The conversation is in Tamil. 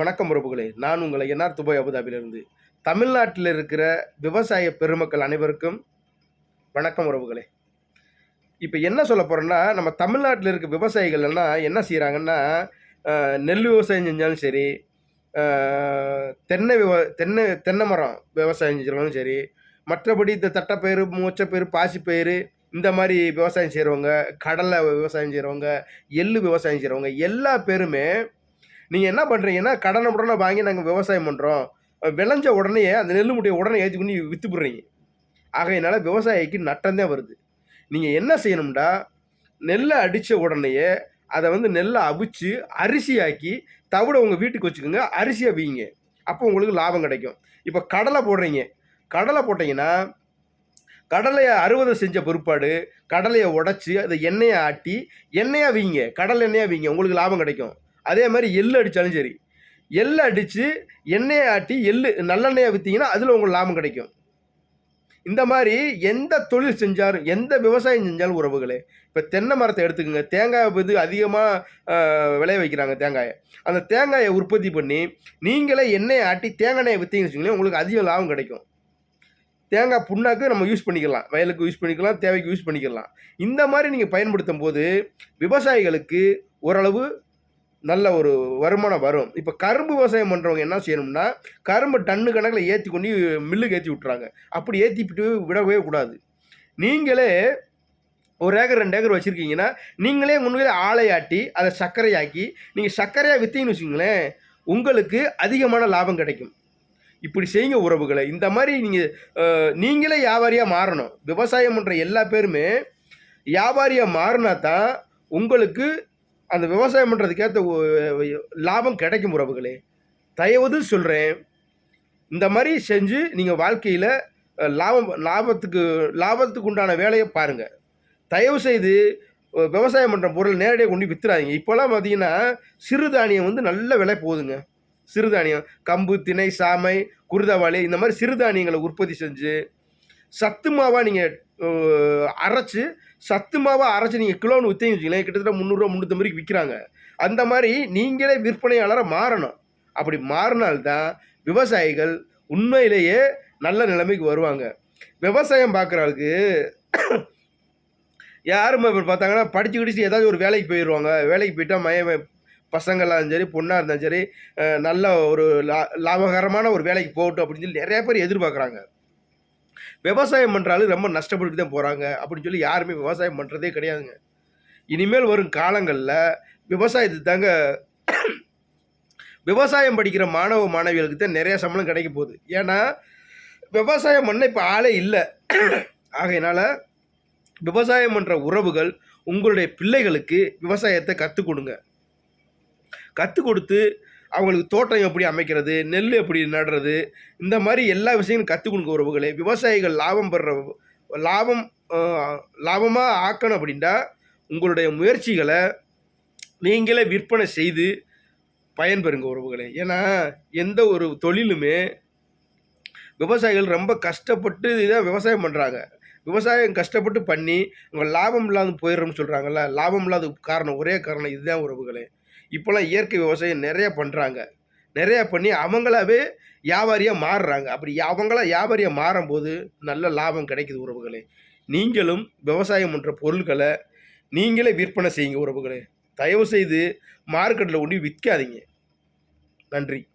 வணக்கம் உறவுகளே. நான் உங்களை என்ஆர் துபாய் அபுதாபிலிருந்து தமிழ்நாட்டில் இருக்கிற விவசாய பெருமக்கள் அனைவருக்கும் வணக்கம் உறவுகளே. இப்போ என்ன சொல்ல போகிறேன்னா நம்ம தமிழ்நாட்டில் இருக்க விவசாயிகள் எல்லாம் என்ன செய்கிறாங்கன்னா நெல் விவசாயம் செஞ்சாலும் சரி தென்னை விவ தென்னை தென்னை மரம் விவசாயம் செஞ்சாலும் சரி மற்றபடி இந்த தட்டைப்பயிறு மூச்சப்பயிறு பாசிப்பயிறு இந்த மாதிரி விவசாயம் செய்கிறவங்க கடலை விவசாயம் செய்கிறவங்க எள்ளு விவசாயம் செய்கிறவங்க எல்லா பேருமே நீங்கள் என்ன பண்ணுறீங்கன்னா கடனை உடனே வாங்கி நாங்கள் விவசாயம் பண்ணுறோம் விளைஞ்ச உடனே அந்த நெல் முட்டையை உடனே ஏற்றி கொண்டு விற்று போடுறீங்க. ஆகையினால விவசாயிக்கு நட்டம்தான் வருது. நீங்கள் என்ன செய்யணும்டா நெல்லை அடித்த உடனேயே அதை வந்து நெல்லை அவிச்சு அரிசியாக்கி தவிட உங்கள் வீட்டுக்கு வச்சுக்கோங்க. அரிசியாக வீங்க அப்போ உங்களுக்கு லாபம் கிடைக்கும். இப்போ கடலை போடுறீங்க. கடலை போட்டிங்கன்னா கடலையை அறுவடை செஞ்ச பிற்பாடு கடலையை உடச்சி அதை எண்ணெயை ஆட்டி எண்ணெயாக வீங்க கடலை எண்ணெயாக வீங்க உங்களுக்கு லாபம் கிடைக்கும். அதே மாதிரி எள்ளு அடித்தாலும் சரி எள்ளு அடித்து எண்ணெயை ஆட்டி எள்ளு நல்லெண்ணெயை விற்றீங்கன்னா அதில் உங்களுக்கு லாபம் கிடைக்கும். இந்த மாதிரி எந்த தொழில் செஞ்சாலும் எந்த விவசாயம் செஞ்சாலும் உறவுகளே இப்போ தென்னை மரத்தை எடுத்துக்கோங்க. தேங்காய் வந்து அதிகமாக விளைய வைக்கிறாங்க தேங்காயை. அந்த தேங்காயை உற்பத்தி பண்ணி நீங்களே எண்ணெயை ஆட்டி தேங்காய் எண்ணெயை விற்றீங்கன்னு வச்சுக்கோங்களேன் உங்களுக்கு அதிக லாபம் கிடைக்கும். தேங்காய் புண்ணாக்கு நம்ம யூஸ் பண்ணிக்கலாம். வயலுக்கு யூஸ் பண்ணிக்கலாம் தேவைக்கு யூஸ் பண்ணிக்கலாம். இந்த மாதிரி நீங்கள் பயன்படுத்தும் போது விவசாயிகளுக்கு ஓரளவு நல்ல ஒரு வருமானம் வரும். இப்போ கரும்பு விவசாயம் பண்ணுறவங்க என்ன செய்யணும்னா கரும்பு டன்னு கணக்கில் ஏற்றி கொண்டு மில்லுக்கு ஏற்றி விட்றாங்க அப்படி ஏற்றிவிட்டு விடவே கூடாது. நீங்களே ஒரு ஏக்கர் ரெண்டு ஏக்கர் வச்சுருக்கீங்கன்னா நீங்களே முன்னாலே ஆலையாட்டி அதை சர்க்கரையாக்கி நீங்கள் சர்க்கரையாக விற்றீங்கன்னு வச்சுங்களேன் உங்களுக்கு அதிகமான லாபம் கிடைக்கும். இப்படி செய்யுங்க உறவுகளை. இந்த மாதிரி நீங்கள் நீங்களே வியாபாரியாக மாறணும். விவசாயம் பண்ணுற எல்லா பேருமே வியாபாரியாக மாறினா தான் உங்களுக்கு அந்த விவசாயம் பண்ணுறதுக்கேற்ற லாபம் கிடைக்கும் உறவுகளே. தயவுது சொல்கிறேன் இந்த மாதிரி செஞ்சு நீங்கள் வாழ்க்கையில் லாபம் லாபத்துக்கு லாபத்துக்கு உண்டான வேலையை பாருங்கள் தயவு செய்து விவசாயம் பண்ணுற பொருள் நேரடியாக கொண்டு வித்துறாதீங்க. இப்போல்லாம் பார்த்தீங்கன்னா சிறுதானியம் வந்து நல்ல விலை போகுதுங்க. சிறுதானியம் கம்பு திணை சாமை குருதவாளி இந்த மாதிரி சிறுதானியங்களை உற்பத்தி செஞ்சு சத்து மாவாக நீங்கள் அரைச்சி சத்து மாவாக அரைச்சி நீங்கள் கிலோன்னு விற்றீங்க வச்சுங்களேன் கிட்டத்தட்ட முந்நூறுரூவா முந்நூற்றம்பதுக்கு விற்கிறாங்க அந்த மாதிரி நீங்களே விற்பனையாளராக மாறணும். அப்படி மாறினால்தான் விவசாயிகள் உண்மையிலேயே நல்ல நிலைமைக்கு வருவாங்க. விவசாயம் பார்க்குறவங்களுக்கு யாரும் இப்போ பார்த்தாங்கன்னா படித்து கிடிச்சு ஏதாவது ஒரு வேலைக்கு போயிடுவாங்க. வேலைக்கு போயிட்டால் மய பசங்களாக இருந்தாலும் சரி பொண்ணாக இருந்தாலும் சரி நல்ல ஒரு லா லாபகரமான ஒரு வேலைக்கு போகட்டும் அப்படின்னு சொல்லி நிறையா பேர் எதிர்பார்க்குறாங்க. விவசாயம் பண்ணுறாலும் ரொம்ப நஷ்டப்பட்டு தான் போகிறாங்க அப்படின்னு சொல்லி யாருமே விவசாயம் பண்ணுறதே கிடையாதுங்க. இனிமேல் வரும் காலங்களில் விவசாயத்துக்கு தாங்க விவசாயம் படிக்கிற மாணவ மாணவிகளுக்கு தான் நிறைய சம்பளம் கிடைக்க போகுது. ஏன்னா விவசாயம் பண்ண இப்போ ஆளே இல்லை. ஆகையினால் விவசாயம் பண்ணுற உறவுகள் உங்களுடைய பிள்ளைகளுக்கு விவசாயத்தை கற்றுக் கொடுங்க. கற்றுக் கொடுத்து அவங்களுக்கு தோட்டம் எப்படி அமைக்கிறது நெல் எப்படி நடுறது இந்த மாதிரி எல்லா விஷயங்களும் கற்றுக் கொடுங்க உறவுகளே. விவசாயிகள் லாபம் பெற லாபம் லாபமாக ஆக்கணும் அப்படின்னா உங்களுடைய முயற்சிகளை நீங்களே விற்பனை செய்து பயன்பெறுங்க உறவுகளே. ஏன்னா எந்த ஒரு தொழிலுமே விவசாயிகள் ரொம்ப கஷ்டப்பட்டு இதான் விவசாயம் பண்ணுறாங்க விவசாயம் கஷ்டப்பட்டு பண்ணி அவங்க லாபம் இல்லாத போயிடுறோம்னு சொல்கிறாங்கல்ல லாபம் இல்லாத காரணம் ஒரே காரணம் இதுதான் உறவுகளே. இப்போலாம் இயற்கை விவசாயம் நிறைய பண்ணுறாங்க நிறையா பண்ணி அவங்களாவே வியாபாரியாக மாறுறாங்க. அப்படி அவங்களா வியாபாரியாக மாறும்போது நல்ல லாபம் கிடைக்குது உறவுகளே. நீங்களும் விவசாயம் பண்ணுற பொருட்களை நீங்களே விற்பனை செய்யுங்க உறவுகளே. தயவுசெய்து மார்க்கெட்டில் கொண்டு விற்காதீங்க. நன்றி.